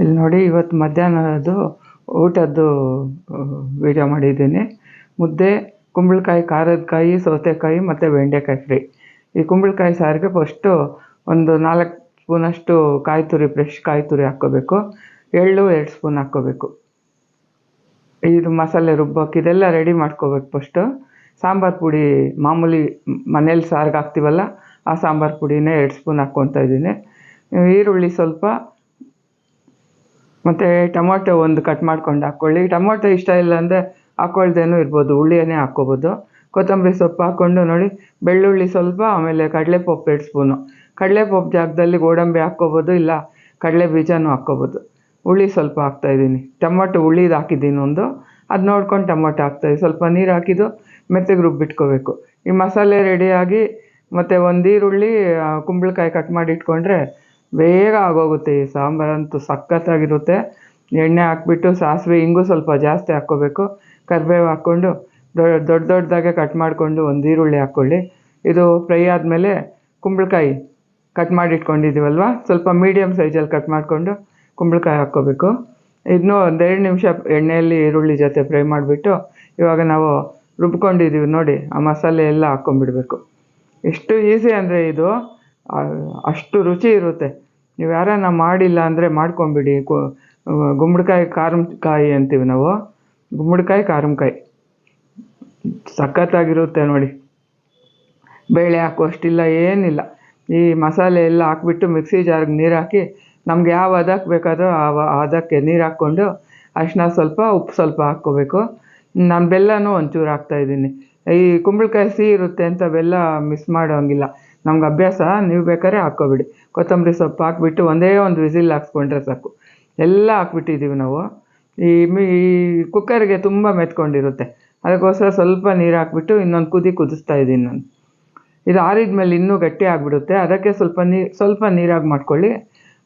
ಇಲ್ಲಿ ನೋಡಿ ಇವತ್ತು ಮಧ್ಯಾಹ್ನದ್ದು ಊಟದ್ದು ವೀಡಿಯೋ ಮಾಡಿದ್ದೀನಿ. ಮುದ್ದೆ, ಕುಂಬಳಕಾಯಿ, ಖಾರದ ಕಾಯಿ, ಸೌತೆಕಾಯಿ ಮತ್ತು ಬೆಂಡೆಕಾಯಿ ಫ್ರೈ. ಈ ಕುಂಬಳಕಾಯಿ ಸಾರಿಗೆ ಫಸ್ಟು ಒಂದು ನಾಲ್ಕು ಸ್ಪೂನಷ್ಟು ಕಾಯಿ ತುರಿ ಫ್ರೆಶ್ ಕಾಯಿ ತುರಿ ಹಾಕ್ಕೋಬೇಕು. ಎಳ್ಳು ಎರಡು ಸ್ಪೂನ್ ಹಾಕ್ಕೋಬೇಕು. ಇದು ಮಸಾಲೆ ರುಬ್ಬಕ್ಕೆ ಇದೆಲ್ಲ ರೆಡಿ ಮಾಡ್ಕೋಬೇಕು ಫಸ್ಟು. ಸಾಂಬಾರು ಪುಡಿ ಮಾಮೂಲಿ ಮನೇಲಿ ಸಾರಿಗೆ ಹಾಕ್ತೀವಲ್ಲ, ಆ ಸಾಂಬಾರು ಪುಡಿನೇ ಎರಡು ಸ್ಪೂನ್ ಹಾಕ್ಕೊತಾ ಇದ್ದೀನಿ. ಈರುಳ್ಳಿ ಸ್ವಲ್ಪ ಮತ್ತು ಟೊಮೊಟೊ ಒಂದು ಕಟ್ ಮಾಡ್ಕೊಂಡು ಹಾಕ್ಕೊಳ್ಳಿ. ಟೊಮೊಟೊ ಇಷ್ಟ ಇಲ್ಲ ಅಂದರೆ ಹಾಕ್ಕೊಳ್ದೇನೂ ಇರ್ಬೋದು. ಹುಳಿಯೇ ಹಾಕ್ಕೋಬೋದು. ಕೊತ್ತಂಬರಿ ಸೊಪ್ಪು ಹಾಕ್ಕೊಂಡು ನೋಡಿ. ಬೆಳ್ಳುಳ್ಳಿ ಸ್ವಲ್ಪ, ಆಮೇಲೆ ಕಡಲೆಪಪ್ಪು ಎರಡು ಸ್ಪೂನು. ಕಡಲೆಪಪ್ಪು ಜಾಗದಲ್ಲಿ ಗೋಡಂಬಿ ಹಾಕ್ಕೋಬೋದು, ಇಲ್ಲ ಕಡಲೆ ಬೀಜನೂ ಹಾಕ್ಕೋಬೋದು. ಹುಳಿ ಸ್ವಲ್ಪ ಹಾಕ್ತಾಯಿದ್ದೀನಿ ಟೊಮೊಟೊ ಹುಳಿದು ಹಾಕಿದ್ದೀನಿ ಒಂದು. ಅದು ನೋಡ್ಕೊಂಡು ಟೊಮೊಟೊ ಹಾಕ್ತಾಯಿದ್ದೀನಿ ಸ್ವಲ್ಪ ನೀರು ಹಾಕಿದ್ದು ಮೆತ್ತಗೆ ರುಬ್ಬಿಟ್ಕೋಬೇಕು. ಈ ಮಸಾಲೆ ರೆಡಿಯಾಗಿ ಮತ್ತು ಒಂದು ಈರುಳ್ಳಿ ಕುಂಬಳಕಾಯಿ ಕಟ್ ಮಾಡಿ ಇಟ್ಕೊಂಡ್ರೆ ಬೇಗ ಆಗೋಗುತ್ತೆ ಈ ಸಾಂಬಾರಂತೂ ಸಖತ್ತಾಗಿರುತ್ತೆ. ಎಣ್ಣೆ ಹಾಕ್ಬಿಟ್ಟು ಸಾಸಿವೆ ಹಿಂಗು ಸ್ವಲ್ಪ ಜಾಸ್ತಿ ಹಾಕ್ಕೋಬೇಕು. ಕರಿಬೇವು ಹಾಕ್ಕೊಂಡು ದೊಡ್ಡ ದೊಡ್ಡ ದೊಡ್ಡದಾಗೆ ಕಟ್ ಮಾಡಿಕೊಂಡು ಒಂದು ಈರುಳ್ಳಿ ಹಾಕ್ಕೊಳ್ಳಿ. ಇದು ಫ್ರೈ ಆದಮೇಲೆ ಕುಂಬಳಕಾಯಿ ಕಟ್ ಮಾಡಿ ಇಟ್ಕೊಂಡಿದ್ದೀವಲ್ವ ಸ್ವಲ್ಪ ಮೀಡಿಯಮ್ ಸೈಜಲ್ಲಿ ಕಟ್ ಮಾಡಿಕೊಂಡು ಕುಂಬಳಕಾಯಿ ಹಾಕ್ಕೋಬೇಕು. ಇದನ್ನು ಒಂದೆರಡು ನಿಮಿಷ ಎಣ್ಣೆಯಲ್ಲಿ ಈರುಳ್ಳಿ ಜೊತೆ ಫ್ರೈ ಮಾಡಿಬಿಟ್ಟು ಇವಾಗ ನಾವು ರುಬ್ಕೊಂಡಿದ್ದೀವಿ ನೋಡಿ, ಆ ಮಸಾಲೆ ಎಲ್ಲ ಹಾಕ್ಕೊಂಬಿಡ್ಬೇಕು ಎಷ್ಟು ಈಸಿ ಅಂದರೆ ಇದು. ಅಷ್ಟು ರುಚಿ ಇರುತ್ತೆ. ನೀವು ಯಾರನ್ನ ಮಾಡಿಲ್ಲ ಅಂದರೆ ಮಾಡ್ಕೊಂಬಿಡಿ. ಗುಮ್ಮಡಿಕಾಯಿ ಕಾಯಿ ಅಂತೀವಿ ನಾವು. ಗುಮ್ಮಡಿಕಾಯಿ ಕಾಯಿ. ಸಖತ್ತಾಗಿರುತ್ತೆ ನೋಡಿ. ಬೇಳೆ ಹಾಕುವಷ್ಟಿಲ್ಲ ಏನಿಲ್ಲ. ಈ ಮಸಾಲೆ ಎಲ್ಲ ಹಾಕ್ಬಿಟ್ಟು ಮಿಕ್ಸಿ ಜಾರ್ಗೆ ನೀರು ಹಾಕಿ ನಮ್ಗೆ ಯಾವ ಅದಕ್ಕೆ ಬೇಕಾದರೂ ಆ, ಅದಕ್ಕೆ ನೀರು ಹಾಕ್ಕೊಂಡು ಅರಿಶಿನ ಸ್ವಲ್ಪ, ಉಪ್ಪು ಸ್ವಲ್ಪ ಹಾಕ್ಕೋಬೇಕು. ನಾನು ಬೆಲ್ಲನೂ ಒಂಚೂರು ಹಾಕ್ತಾಯಿದ್ದೀನಿ ಈ ಕುಂಬಳಕಾಯಿ ಸಿಹಿ ಇರುತ್ತೆ ಅಂತ ಬೆಲ್ಲ ಮಿಸ್ ಮಾಡೋಂಗಿಲ್ಲ. ನಮ್ಗೆ ಅಭ್ಯಾಸ ನೀವು ಬೇಕಾದ್ರೆ ಹಾಕ್ಕೊಬಿಡಿ. ಕೊತ್ತಂಬರಿ ಸೊಪ್ಪು ಹಾಕ್ಬಿಟ್ಟು ಒಂದೇ ಒಂದು ವಿಸಿಲ್ ಹಾಕ್ಸ್ಕೊಂಡ್ರೆ ಸಾಕು. ಎಲ್ಲ ಹಾಕ್ಬಿಟ್ಟಿದ್ದೀವಿ ನಾವು. ಈ ಮೀ, ಈ ಕುಕ್ಕರ್ಗೆ ತುಂಬ ಮೆತ್ಕೊಂಡಿರುತ್ತೆ. ಅದಕ್ಕೋಸ್ಕರ ಸ್ವಲ್ಪ ನೀರು ಹಾಕ್ಬಿಟ್ಟು ಇನ್ನೊಂದು ಕುದಿ ಕುದಿಸ್ತಾ ಇದ್ದೀನಿ ನಾನು. ಇದು ಆರಿದ ಮೇಲೆ ಇನ್ನೂ ಗಟ್ಟಿ ಆಗಿಬಿಡುತ್ತೆ. ಅದಕ್ಕೆ ಸ್ವಲ್ಪ ನೀರು ಸ್ವಲ್ಪ ನೀರಾಗಿ ಮಾಡ್ಕೊಳ್ಳಿ.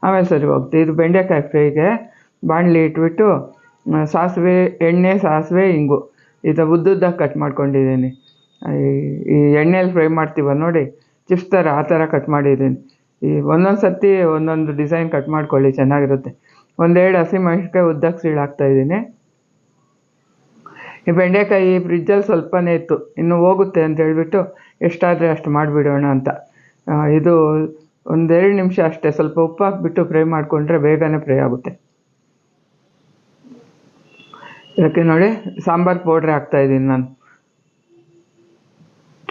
ಆಮೇಲೆ ಸರಿ ಹೋಗ್ತೀವಿ ಇದು ಬೆಂಡೆಕಾಯಿ ಫ್ರೈಗೆ ಬಾಣಲಿ ಇಟ್ಬಿಟ್ಟು ಸಾಸಿವೆ, ಎಣ್ಣೆ, ಸಾಸಿವೆ ಹಿಂಗು ಇದು ಉದ್ದುದ್ದಾಗಿ ಕಟ್ ಮಾಡ್ಕೊಂಡಿದ್ದೀನಿ. ಈ ಎಣ್ಣೆಯಲ್ಲಿ ಫ್ರೈ ಮಾಡ್ತೀವ ನೋಡಿ. ಚಿಪ್ಸ್ ಥರ ಆ ಥರ ಕಟ್ ಮಾಡಿದ್ದೀನಿ. ಈ ಒಂದೊಂದು ಸರ್ತಿ ಒಂದೊಂದು ಡಿಸೈನ್ ಕಟ್ ಮಾಡ್ಕೊಳ್ಳಿ, ಚೆನ್ನಾಗಿರುತ್ತೆ. ಒಂದೆರಡು ಹಸಿಮೆಣ್ಸಿನ್ಕಾಯಿ ಉದ್ದಕ್ಕೆ ಸೀಳಾಗ್ತಾ ಇದ್ದೀನಿ. ಈ ಬೆಂಡೆಕಾಯಿ ಫ್ರಿಜ್ಜಲ್ಲಿ ಸ್ವಲ್ಪನೇ ಇತ್ತು. ಇನ್ನು ಹೋಗುತ್ತೆ ಅಂತ ಹೇಳ್ಬಿಟ್ಟು ಎಷ್ಟಾದರೆ ಅಷ್ಟು ಮಾಡಿಬಿಡೋಣ ಅಂತ. ಇದು ಒಂದೆರಡು ನಿಮಿಷ ಅಷ್ಟೇ. ಸ್ವಲ್ಪ ಉಪ್ಪು ಹಾಕ್ಬಿಟ್ಟು ಫ್ರೈ ಮಾಡಿಕೊಂಡ್ರೆ ಬೇಗನೆ ಫ್ರೈ ಆಗುತ್ತೆ. ಇದಕ್ಕೆ ನೋಡಿ, ಸಾಂಬಾರು ಪೌಡ್ರ್ ಹಾಕ್ತಾಯಿದ್ದೀನಿ ನಾನು.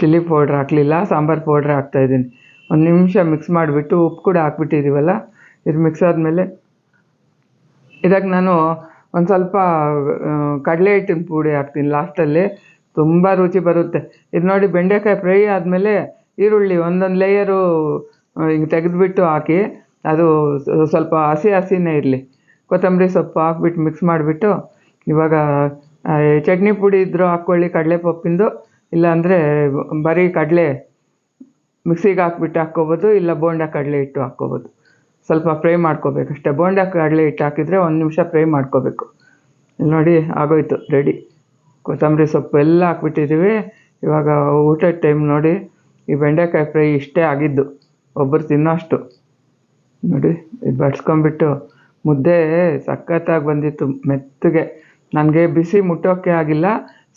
ಚಿಲ್ಲಿ ಪೌಡ್ರ್ ಹಾಕಲಿಲ್ಲ, ಸಾಂಬಾರು ಪೌಡ್ರ್ ಹಾಕ್ತಾಯಿದ್ದೀನಿ ಒಂದು ನಿಮಿಷ ಮಿಕ್ಸ್ ಮಾಡಿಬಿಟ್ಟು ಉಪ್ಪು ಕೂಡ ಹಾಕ್ಬಿಟ್ಟಿದ್ದೀವಲ್ಲ ಇದು ಮಿಕ್ಸ್ ಆದಮೇಲೆ ಇದಕ್ಕೆ ನಾನು ಒಂದು ಸ್ವಲ್ಪ ಕಡಲೆ ಹಿಟ್ಟಿನ ಪುಡಿ ಹಾಕ್ತೀನಿ ಲಾಸ್ಟಲ್ಲಿ ತುಂಬ ರುಚಿ ಬರುತ್ತೆ. ಇದು ನೋಡಿ ಬೆಂಡೆಕಾಯಿ ಫ್ರೈ ಆದಮೇಲೆ ಈರುಳ್ಳಿ ಒಂದೊಂದು ಲೇಯರು ಹಿಂಗೆ ತೆಗೆದುಬಿಟ್ಟು ಹಾಕಿ, ಅದು ಸ್ವಲ್ಪ ಹಸಿ ಹಸಿನೇ ಇರಲಿ. ಕೊತ್ತಂಬರಿ ಸೊಪ್ಪು ಹಾಕ್ಬಿಟ್ಟು ಮಿಕ್ಸ್ ಮಾಡಿಬಿಟ್ಟು ಇವಾಗ ಚಟ್ನಿ ಪುಡಿ ಇದ್ದರೂ ಹಾಕ್ಕೊಳ್ಳಿ ಕಡಲೆಪಪ್ಪಿಂದು. ಇಲ್ಲಾಂದರೆ ಬರೀ ಕಡಲೆ ಮಿಕ್ಸಿಗೆ ಹಾಕ್ಬಿಟ್ಟು ಹಾಕ್ಕೋಬೋದು, ಇಲ್ಲ ಬೋಂಡ ಕಡಲೆ ಹಿಟ್ಟು ಹಾಕ್ಕೋಬೋದು. ಸ್ವಲ್ಪ ಫ್ರೈ ಮಾಡ್ಕೋಬೇಕು ಅಷ್ಟೇ. ಬೋಂಡ ಕಡಲೆ ಹಿಟ್ಟು ಹಾಕಿದರೆ ಒಂದು ನಿಮಿಷ ಫ್ರೈ ಮಾಡ್ಕೋಬೇಕು. ಇಲ್ಲಿ ನೋಡಿ ಆಗೋಯ್ತು, ರೆಡಿ. ಕೊತ್ತಂಬರಿ ಸೊಪ್ಪು ಎಲ್ಲ ಹಾಕ್ಬಿಟ್ಟಿದ್ದೀವಿ ಇವಾಗ ಊಟದ ಟೈಮ್ ನೋಡಿ. ಈ ಬೆಂಡೆಕಾಯಿ ಫ್ರೈ ಇಷ್ಟೇ ಆಗಿದ್ದು. ಒಬ್ಬರು ತಿನ್ನೋ ಅಷ್ಟು ನೋಡಿ, ಇದು ಬಡ್ಸ್ಕೊಂಬಿಟ್ಟು ಮುದ್ದೆ ಸಖತ್ತಾಗಿ ಬಂದಿತ್ತು, ಮೆತ್ತಗೆ. ನನಗೆ ಬಿಸಿ ಮುಟ್ಟೋಕ್ಕೆ ಆಗಿಲ್ಲ.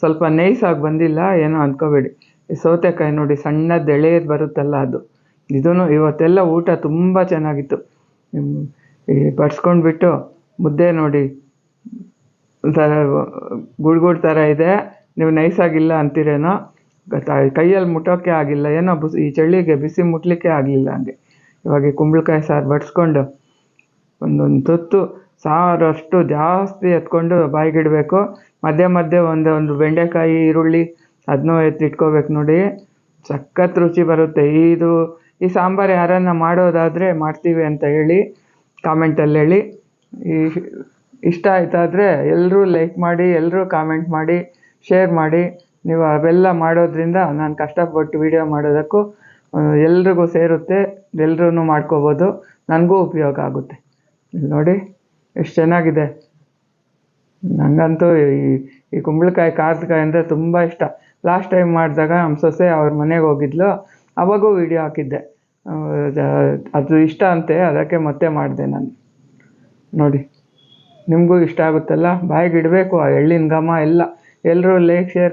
ಸ್ವಲ್ಪ ನೈಸಾಗಿ ಬಂದಿಲ್ಲ, ಏನೋ ಅಂದ್ಕೋಬೇಡಿ ಸೌತೆಕಾಯಿ ನೋಡಿ ಸಣ್ಣದು ಎಳೆಯದು ಬರುತ್ತಲ್ಲ ಅದು. ಇದೂ ಇವತ್ತೆಲ್ಲ ಊಟ ತುಂಬ ಚೆನ್ನಾಗಿತ್ತು. ಈ ಬಡ್ಸ್ಕೊಂಡ್ಬಿಟ್ಟು ಮುದ್ದೆ ನೋಡಿ. ಒಂಥರ ಗುಡ್ ಥರ ಇದೆ. ನೀವು ನೈಸಾಗಿಲ್ಲ ಅಂತೀರೇನೋ? ಕೈಯಲ್ಲಿ ಮುಟ್ಟೋಕ್ಕೆ ಆಗಿಲ್ಲ. ಏನೋ ಬಿಸಿ, ಈ ಚಳ್ಳಿಗೆ ಬಿಸಿ ಮುಟ್ಟಲಿಕ್ಕೆ ಆಗಲಿಲ್ಲ ಹಂಗೆ. ಇವಾಗ ಕುಂಬಳಕಾಯಿ ಸಾರು ಬಡಿಸ್ಕೊಂಡು ಒಂದೊಂದು ತುತ್ತು ಸಾರು ಅಷ್ಟು ಜಾಸ್ತಿ ಎತ್ಕೊಂಡು ಬಾಯಿಗಿಡಬೇಕು. ಮಧ್ಯೆ ಮಧ್ಯೆ ಒಂದು ಒಂದು ಬೆಂಡೆಕಾಯಿ, ಈರುಳ್ಳಿ ಅದನ್ನೂ ಎತ್ತಿಟ್ಕೋಬೇಕು ನೋಡಿ. ಸಖತ್ ರುಚಿ ಬರುತ್ತೆ ಇದು. ಈ ಸಾಂಬಾರು ಯಾರನ್ನ ಮಾಡೋದಾದರೆ ಮಾಡ್ತೀವಿ ಅಂತ ಹೇಳಿ ಕಾಮೆಂಟಲ್ಲಿ ಹೇಳಿ. ಈ ಇಷ್ಟ ಆಯ್ತಾದರೆ ಎಲ್ಲರೂ ಲೈಕ್ ಮಾಡಿ ಎಲ್ಲರೂ ಕಾಮೆಂಟ್ ಮಾಡಿ ಶೇರ್ ಮಾಡಿ. ನೀವು ಅವೆಲ್ಲ ಮಾಡೋದ್ರಿಂದ ನಾನು ಕಷ್ಟಪಟ್ಟು ವೀಡಿಯೋ ಮಾಡೋದಕ್ಕೂ ಎಲ್ರಿಗೂ ಸೇರುತ್ತೆ ಎಲ್ಲರೂ ಮಾಡ್ಕೋಬೋದು. ನನಗೂ ಉಪಯೋಗ ಆಗುತ್ತೆ. ನೋಡಿ. ಎಷ್ಟು ಚೆನ್ನಾಗಿದೆ. ನನಗಂತೂ ಈ ಈ ಕುಂಬಳಕಾಯಿ ಕಾಯಿ ಅಂದರೆ ತುಂಬ ಇಷ್ಟ. ಲಾಸ್ಟ್ ಟೈಮ್ ಮಾಡಿದಾಗ ನಮ್ಮ ಸೊಸೆ ಅವ್ರ ಮನೆಗೆ ಹೋಗಿದ್ಲು. ಅವಾಗೂ ವಿಡಿಯೋ ಹಾಕಿದ್ದೆ. ಅದು ಇಷ್ಟ ಅಂತೆ, ಅದಕ್ಕೆ ಮತ್ತೆ ಮಾಡಿದೆ ನಾನು. ನೋಡಿ, ನಿಮಗೂ ಇಷ್ಟ ಆಗುತ್ತಲ್ಲ? ಬಾಯಿಗೆ ಇಡಬೇಕು, ಆ ಎಳ್ಳಿನ ಘಮ ಎಲ್ಲ. ಎಲ್ಲರೂ ಲೈಕ್, ಶೇರ್